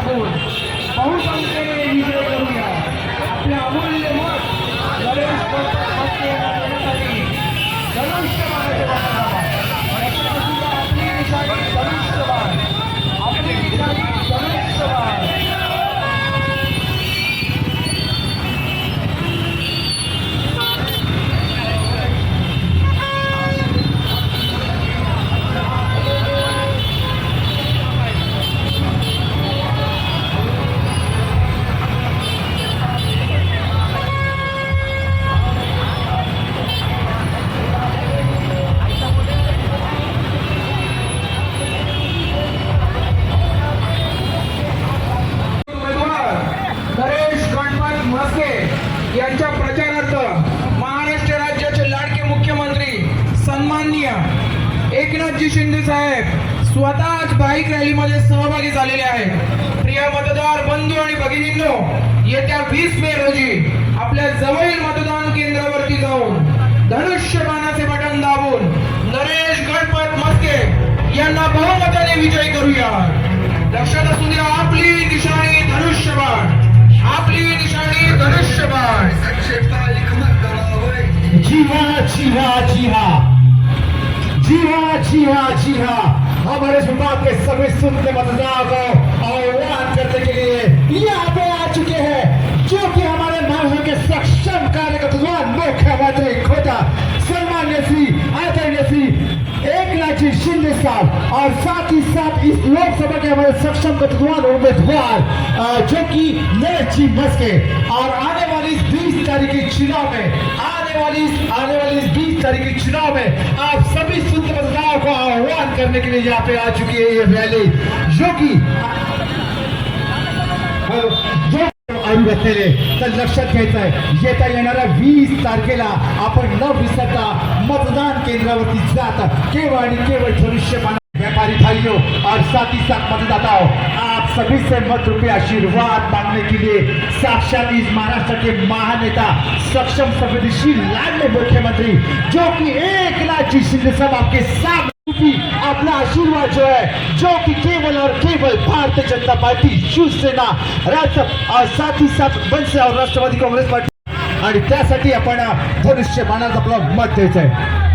धनुष्यबाणाचे button यांच्या प्रचारार्थ महाराष्ट्र राज्याचे लाडके मुख्यमंत्री सन्माननीय एकनाथजी शिंदे साहेब स्वतःच बाईक रॅलीमध्ये सहभागी झालेले आहेत. प्रिय मतदार बंधू आणि भगिनींनो येत्या वीस मे रोजी आपल्या जवळील मतदान केंद्रावरती जाऊन धनुष्यबाणाचे बटन दाबून नरेश गणपत मस्के यांना बहुमताने विजयी करूया. लक्षात असू द्या आपली हाँ जी हाँ जी हाँ जी हाँ जी हाँ हमारे विभाग के सभी सुनते मतदाताओं को आह्वान करने के लिए यहाँ पे आ चुके हैं, जो कि हमारे महाराष्ट्र के सक्षम कार्यकर्ता मुख्यमंत्री खोटा सन्मान्य श्री आदरणीय श्री एक नाथ शिंदे साहब, और साथ ही साथ इस लोकसभा के हमारे सक्षम कतवान उम्मीदवार जो कि नरेश जी मस्के, और तारीख के चुनाव में आप सभी शुद्ध मतदाताओं को आह्वान करने के लिए यहाँ पे आ चुकी है ये रैली। जो की जो अरू घातलेले तर लक्षात घ्यायचं आहे येत्या येणाऱ्या वीस तारखेला आपण न विसरता मतदान केंद्रावरती जात केवळ आणि केवळ धनुष्यबाण व्यापारी भाइयों और साथ ही साथ मतदाताओं सभी से मत रूपे आशीर्वाद मांगने के लिए साक्षात इस महाराष्ट्र के महानेता सक्षम संवेदनशील लाडले मुख्यमंत्री जो कि एक नाथ जी शिंदे सब आपके सामने अपना आपला आशीर्वाद जो है जो कि केवल और केवल भारतीय जनता पार्टी शिवसेना राष्ट्र और साथ ही साथ बनसे और राष्ट्रवादी काँग्रेस पार्टी। आणि त्यासाठी आपण धनुष्य बाणात आपलं मत द्यायचं आहे।